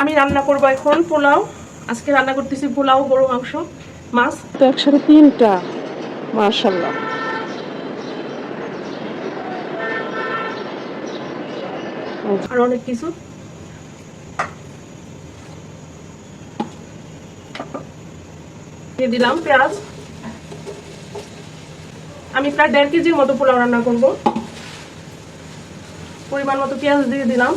আমি রান্না করব এখন পোলাও। আজকে রান্না করতেছি পোলাও গরু মাংস মাছ। তো একসাথে তিনটা মার্শাল্লাহ আর অনেক কিছু। দিয়ে দিলাম পেঁয়াজ। আমি প্রায় দেড় কেজির মতো পোলাও রান্না করব। পরিমাণ মতো পেঁয়াজ দিয়ে দিলাম।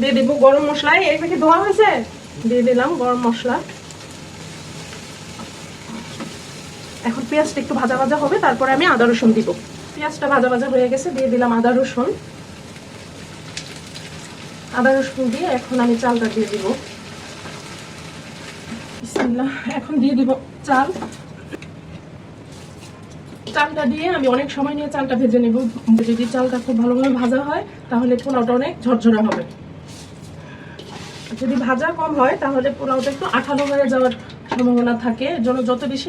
দিয়ে দিব গরম মশলা। এই কি ধোয়া হয়েছে? দিয়ে দিলাম গরম মশলা। এখন পেঁয়াজটা একটু ভাজা ভাজা হবে, তারপরে আমি আদা রসুন দিব। পেঁয়াজটা ভাজা ভাজা হয়ে গেছে, দিয়ে দিলাম আদা রসুন। আদা রসুন দিয়ে এখন আমি চালটা দিয়ে দিব। এখন দিয়ে দিব চাল। চালটা দিয়ে আমি অনেক সময় নিয়ে চালটা ভেজে নেব। যদি চালটা খুব ভালোভাবে ভাজা হয়, তাহলে পোলাওটা অনেক ঝরঝরা হবে। যদি ভাজা কম হয়, তাহলে পোলাওটা একটু আঠালো হয়ে যাওয়ার সম্ভাবনা থাকে। জন্য যত বেশি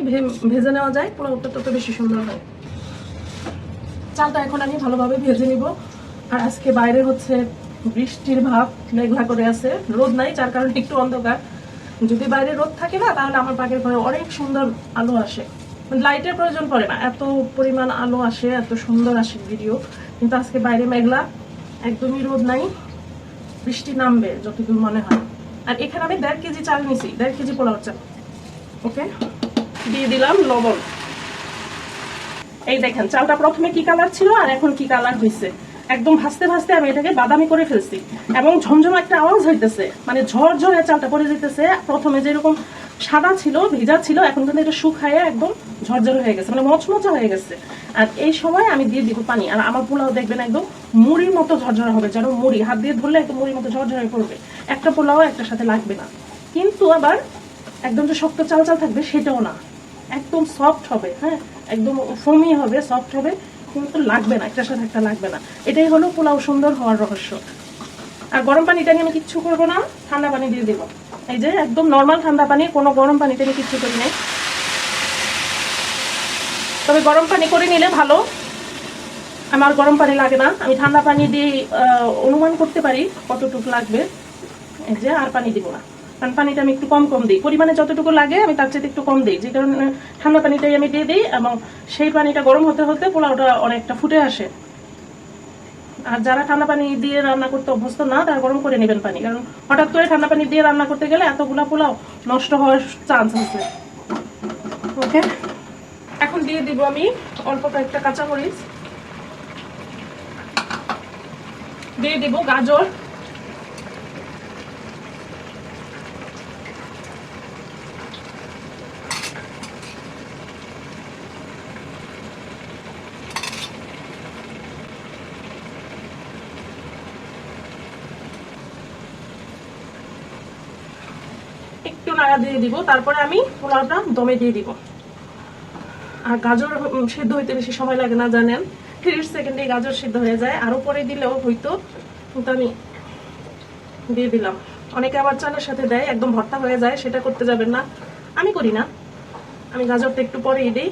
ভেজে নেওয়া যায়, পোলাওটা তত বেশি সুন্দর হয়। চালটা এখন আমি ভালোভাবে ভেজে নিব। আর আজকে বাইরে হচ্ছে বৃষ্টির ভাব, মেঘলা করে আছে। রোদ নাই, যার কারণে একটু অন্ধকার। যদি বাইরে রোদ থাকে না, তাহলে আমার পাখির ঘরে অনেক সুন্দর আলো আসে। লাইটের প্রয়োজন পড়ে না। এত পরিমাণ আলো আসে, এত সুন্দর আসে ভিডিও। কিন্তু আজকে বাইরে মেঘলা, একদমই রোদ নাই। বৃষ্টি নামবে, যতদূর মনে হয়। আর এখানে আমি দেড় কেজি চাল নিছি, দেড় কেজি পোলাও চাল। ওকে? দিয়ে দিলাম লবণ। এই দেখেন, চালটা প্রথমে কি কালার ছিল আর এখন কি কালার হয়েছে একদম ভাসতে ভাসতে আমি এটাকে বাদামি করে ফেলছি। এবং ঝমঝম একটা আওয়াজ হইতেছে মানে ঝরঝরে চালটা পড়ে যেতেছে প্রথমে যেরকম সাদা ছিল, ভিজা ছিল, এখন কিন্তু এটা শুকায় একদম ঝরঝরে হয়ে গেছে মানে মচমচা হয়ে গেছে। আর এই সময় আমি দিয়ে দিব পানি, আর আমার পোলাও দেখবেন একদম মুড়ির মতো ঝরঝরা হবে, যেন মুড়ি, হাত দিয়ে ধরলে একদম মুড়ির মতো ঝরঝরে পড়বে একটা পোলাও একটার সাথে লাগবে না। কিন্তু আবার একদম যে শক্ত চাল চাল থাকবে সেটাও না। একদম সফট হবে হ্যাঁ? একদম ফমি হবে সফট হবে, কিন্তু লাগবে না, একটার সাথে একটা লাগবে না। এটাই হলো পোলাও সুন্দর হওয়ার রহস্য। আর গরম পানিটা নিয়ে আমি কিচ্ছু করব না, ঠান্ডা পানি দিয়ে দেবো। এই যে একদম নর্মাল ঠান্ডা পানি, কোনো গরম পানিতে আমি কিচ্ছু করি নাই। তবে গরম পানি করে নিলে ভালো। আমার গরম পানি লাগে না। আমি ঠান্ডা পানি দিয়ে অনুমান করতে পারি কতটুকু লাগবে। এই যে আর পানি দিব না। কারণ পানিটা আমি একটু কম কম দিই। পরিমাণে যতটুকু লাগে আমি তার চেয়ে একটু কম দিই। যে কারণে ঠান্ডা পানিটাই আমি দিয়ে দিই এবং সেই পানিটা গরম হতে হতে পোলাওটা অনেকটা ফুটে আসে। আর যারা ঠান্ডা পানি দিয়ে রান্না করতে অভ্যস্ত না, তারা গরম করে নেবেন পানি। কারণ হঠাৎ করে ঠান্ডা পানি দিয়ে রান্না করতে গেলে এতগুলা পোলাও নষ্ট হওয়ার চান্স আছে। ওকে এখন দিয়ে দিব আমি অল্প কয়েকটা কাঁচামরিচ। দিয়ে দিব গাজর। একটু নাড়া দিয়ে দিব, তারপরে আমি পোলাওটা দমে দিয়ে দিব। আর গাজর সেদ্ধ হইতে বেশি সময় লাগে না, জানেন। তিরিশ সেকেন্ডে গাজর সেদ্ধ হয়ে যায়। আরও পরে দিলেও হইতো কিন্তু আমি দিয়ে দিলাম। অনেকে আবার চালের সাথে দেয়, একদম ভর্তা হয়ে যায়, সেটা করতে যাবেন না। আমি করি না। আমি গাজরটা একটু পরেই দিই।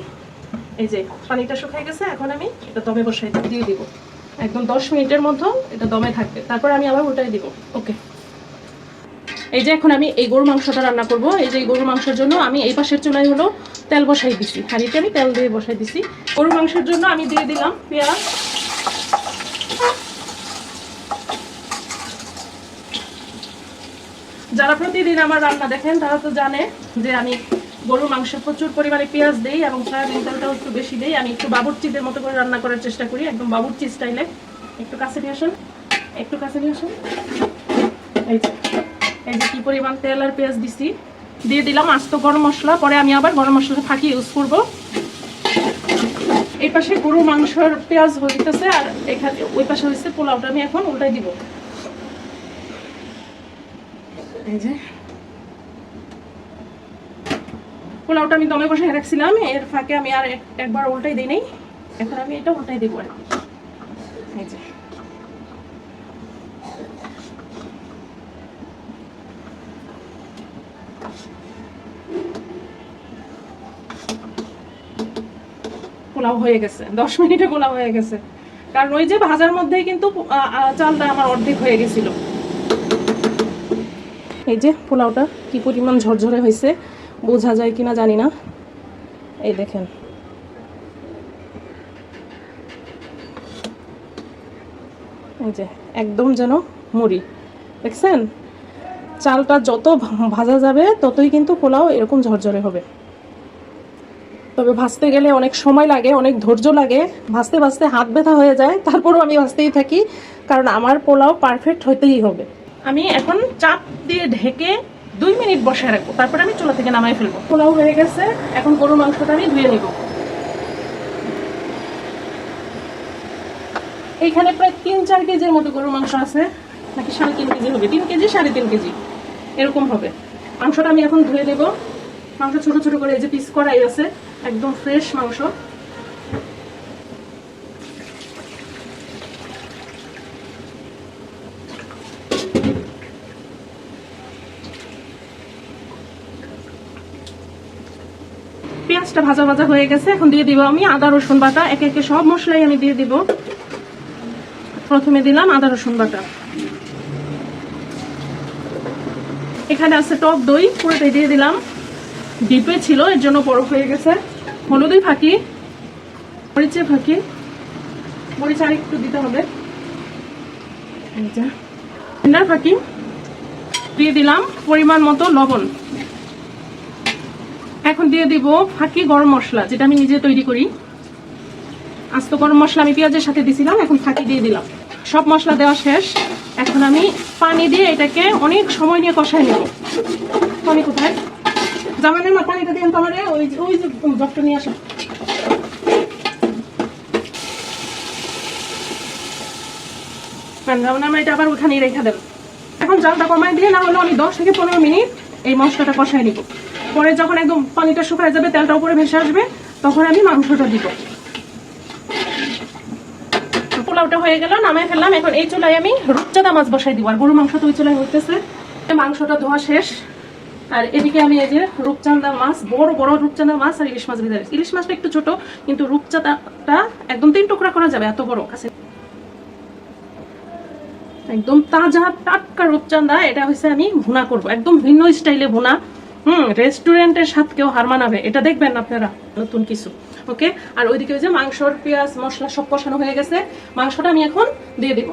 এই যে, পানিটা শুকিয়ে গেছে, এখন আমি এটা দমে বসাই, দিয়ে দিব। একদম দশ মিনিটের মধ্যে এটা দমে থাকবে। তারপর আমি আবার উল্টাই দিব। ওকে। এই যে, এখন আমি এই গরু মাংসটা রান্না করব। এই যে, এই গরু মাংসের জন্য আমি এই পাশের চুলাই হলো তেল বসাই দিছি। হাঁড়িতে আমি তেল দিয়ে বসাই দিছি। গরু মাংসের জন্য আমি দিয়ে দিলাম পেঁয়াজ। যারা প্রতিদিন আমার রান্না দেখেন, তারা তো জানে যে আমি গরুর মাংসে প্রচুর পরিমাণে পেঁয়াজ দিই এবং সয়াবিন তেলটাও একটু বেশি দিই। আমি একটু বাবুর্চিদের মতো করে রান্না করার চেষ্টা করি। একদম বাবুর্চি স্টাইলে। একটু কাছে নিয়ে আসুন। একটু কাছে নিয়ে আসুন। এই যে এই যে কি পরিমাণ তেল আর পেঁয়াজ দিছি। দিয়ে দিলাম আস্ত গরম মশলা, পরে আমি আবার গরম মশলা ফাঁকি ইউজ করব। এই পাশে গরু মাংসর পেঁয়াজ হইতেছে, আর এখানে ওই পাশে হচ্ছে পোলাওটা, আমি এখন উল্টাই দিব। এই যে। পোলাওটা আমি দমে বসে রাখছিলাম, এর ফাঁকে আমি আর এক- একবার উল্টাই দিই নাই, এখন আমি এটা উল্টাই দিব আর কি। এই যে পোলাও হয়ে গেছে। দশ মিনিটে পোলাও হয়ে গেছে। কারণ ওই যে ভাজার মধ্যেই কিন্তু চালটা আমার অর্ধেক হয়ে গেছিল। এই যে পোলাওটা কি পরিমাণ ঝরঝরে হয়েছে, বোঝা যায় কিনা জানি না। এই দেখেন। এই যে একদম যেন মুড়ি। দেখছেন? চালটা যত ভাজা যাবে, ততই কিন্তু পোলাও এরকম ঝরঝরে হবে। তবে ভাজতে গেলে অনেক সময় লাগে, অনেক ধৈর্য লাগে। ভাজতে ভাজতে হাত ব্যথা হয়ে যায়, তারপরও আমি ভাজতেই থাকি, কারণ আমার পোলাও পারফেক্ট হতেই হবে। আমি এখন চাপ দিয়ে ঢেকে দুই মিনিট বসায় রাখব, তারপর আমি চুলা থেকে নামাই ফেলব। পোলাও হয়ে গেছে, এখন গরুর মাংসটা আমি ধুয়ে নিব। এইখানে প্রায় তিন, চার কেজির মতো গরুর মাংস আছে, নাকি সাড়ে তিন কেজি হবে? তিন কেজি, সাড়ে তিন কেজি। এরকম হবে। মাংসটা আমি এখন ধুয়ে দেবো মাংস ছোট ছোট করে এই যে পিস করাই আছে একদম ফ্রেশ মাংস। পেঁয়াজটা ভাজা ভাজা হয়ে গেছে, এখন দিয়ে দিব আমি আদা, রসুন বাটা। একে একে সব মশলাই আমি দিয়ে দিব। প্রথমে দিলাম আদা, রসুন বাটা। এখানে আছে টক দই, পুরোটাই দিয়ে দিলাম। ডিপে ছিল, এর জন্য বরফ হয়ে গেছে। হলুদই ফাঁকি মরিচে ফাঁকি, মরিচ আর একটু দিতে হবে। ঠান্ডার ফাঁকি, দিয়ে দিলাম পরিমাণ মতো লবণ। এখন দিয়ে দিব ফাঁকি গরম মশলা, যেটা আমি নিজে তৈরি করি। আস্ত গরম মশলা আমি পেঁয়াজের সাথে দিছিলাম, এখন ফাঁকি দিয়ে দিলাম। সব মশলা দেওয়া শেষ। এখন আমি পানি দিয়ে এটাকে অনেক সময় নিয়ে কষাই নেব। পানি কোথায়? জামানের মা পানিটা দিন তোমার ওই ওই ডক্টর নিয়ে আসো জামানের মা এটা আবার ওখানেই রেখে দেন। এখন জালটা কমাই দিয়ে না হলে আমি দশ থেকে পনেরো মিনিট এই মশলাটা কষাই নিব। পরে যখন একদম পানিটা শুকায় যাবে, তেলটা উপরে ভেসে আসবে, তখন আমি মাংসটা দিব। পোলাওটা হয়ে গেল নামাই ফেললাম। এখন এই চুলায় আমি রূপচাঁদা মাছ বসাই দিব। আর গরু মাংস তো ওই চুলায় হইতেছে। মাংসটা ধোয়া শেষ। আর এদিকে আমি এই যে রূপচাঁদা মাছ, বড় বড় রূপচাঁদা মাছ আর ইলিশ মাছ ভেজে ইলিশ মাছটা একটু ছোট, কিন্তু রূপচাঁদাটা একদম তিন টুকরা করা যাবে, এত বড়। কাছে একদম তাজা টাটকা রূপচাঁদা, এটা হচ্ছে আমি ভুনা করব। একদম ভিন্ন স্টাইলে ভুনা। হুম, রেস্টুরেন্টের স্বাদকেও হার মানাবে, এটা দেখবেন আপনারা, নতুন কিছু। ওকে? আর ওইদিকে ওই যে মাংসর পেঁয়াজ, মশলা সব কষানো হয়ে গেছে। মাংসটা আমি এখন দিয়ে দিব।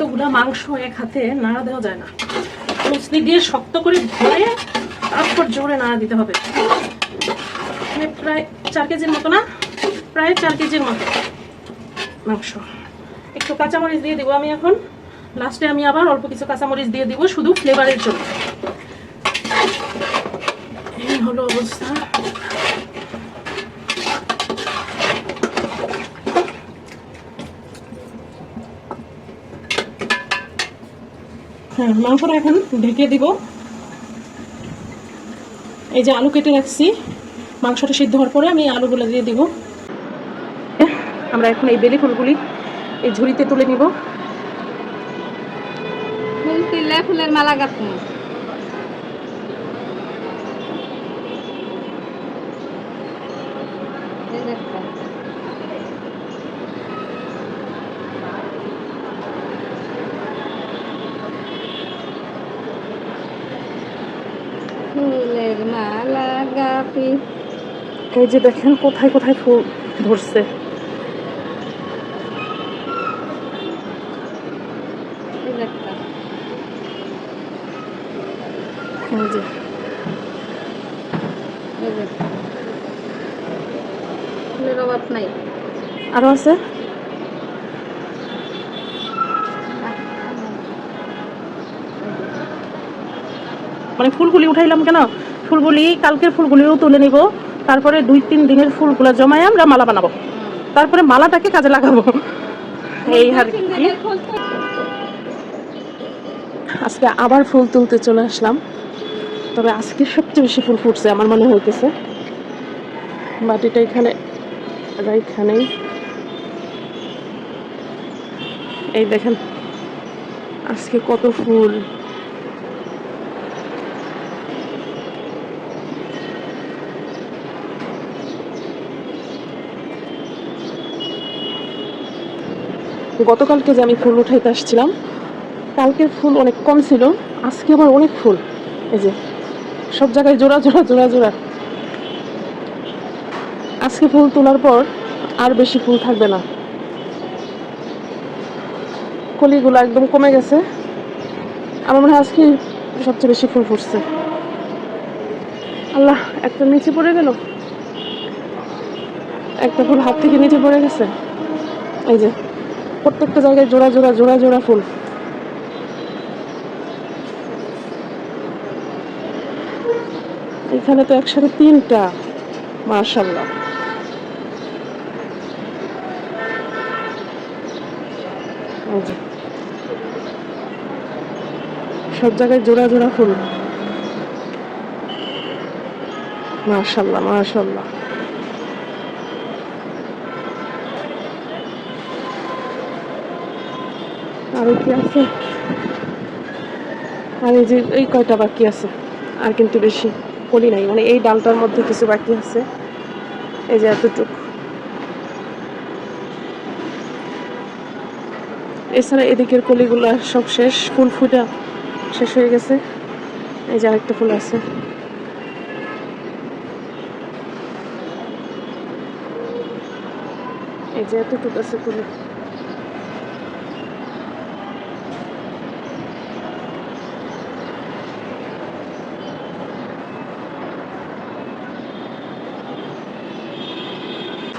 এতগুলা মাংস এক হাতে নাড়া দেওয়া যায় না। মুসলি দিয়ে শক্ত করে ধরে তারপর জোরে নাড়া দিতে হবে। মানে প্রায় চার কেজির মতো না? প্রায় চার কেজির মতো মাংস। একটু কাঁচামরিচ দিয়ে দিব আমি এখন। লাস্টে আমি আবার অল্প কিছু কাঁচামরিচ দিয়ে দিব শুধু ফ্লেভারের জন্য। এই হলো অবস্থা। মাংসটা এখন ঢেকে দিব। এই যে আলু কেটে রাখছি, মাংসটা সিদ্ধ হওয়ার পরে আমি আলুগুলো দিয়ে দিব। আমরা এখন এই বেলি ফুলগুলি এই ঝুড়িতে তুলে নিব। ফুল তুললে ফুলের মালা গাঁথবো এই দেখো। ফুলের মালা গাঁথি এই যে দেখেন কোথায় কোথায় ফুল ধরছে। আরও আছে? মানে ফুলগুলি উঠাইলাম কেন? ফুলগুলি, কালকের ফুলগুলিও তুলে নিব। তারপরে দুই, তিন দিনের ফুলগুলো জমায় আমরা মালা বানাবো। তারপরে মালাটাকে কাজে লাগাবো। এই আর কি। আজকে আবার ফুল তুলতে চলে আসলাম। তবে আজকে সবচেয়ে বেশি ফুল ফুটছে আমার মনে হইতেছে। বাটিটা এখানে এখানেই এই দেখেন, আজকে কত ফুল। গতকালকে যে আমি ফুল উঠাইতে আসছিলাম, কালকের ফুল অনেক কম ছিল, আজকে আবার অনেক ফুল। এই যে, সব জায়গায় জোড়া জোড়া জোড়া জোড়া। আজকে ফুল তোলার পর আর বেশি ফুল থাকবে না। কলিগুলো একদম কমে গেছে। আমার মনে হয় আজকে সবচেয়ে বেশি ফুল ফুটছে। আল্লাহ, একটা নিচে পড়ে গেল। একটা ফুল হাত থেকে নিচে পড়ে গেছে। এই যে প্রত্যেকটা জায়গায় জোড়া জোড়া জোড়া জোড়া ফুল। এখানে তো একসাথে তিনটা মার্শাল্লাহ সব জায়গায় জোড়া জোড়া ফুল। মার্শাল্লাহ মার্শাল্লাহ আরও কি আছে? আর এই যে, এই কয়টা বাকি আছে? আর কিন্তু বেশি করি নাই। মানে এই ডালটার মধ্যে কিছু বাকি আছে। এই যে এতটুকু। এছাড়া এদিকের কলিগুলো সব শেষ। ফুল ফুটা শেষ হয়ে গেছে। এই যে আরেকটা ফুল আছে। এই যে এতটুকু আছে ফুল।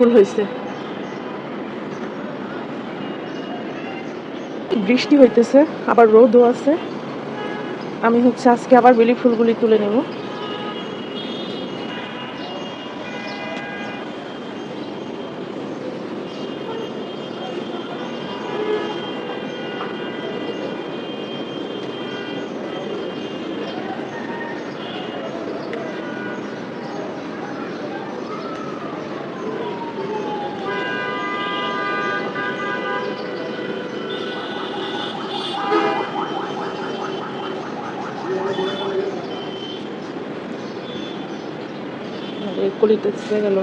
ফুল হয়েছে। বৃষ্টি হইতেছে, আবার রোদও আছে। আমি হচ্ছে আজকে আবার বেলি ফুলগুলি তুলে নেব। আর এই কলিতে গেল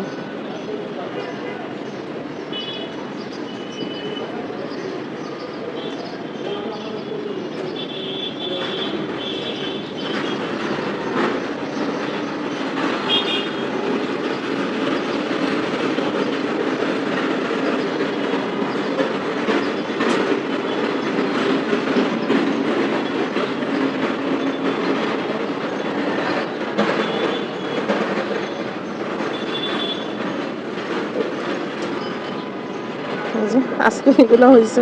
এই যে আজকে এগুলো হয়েছে।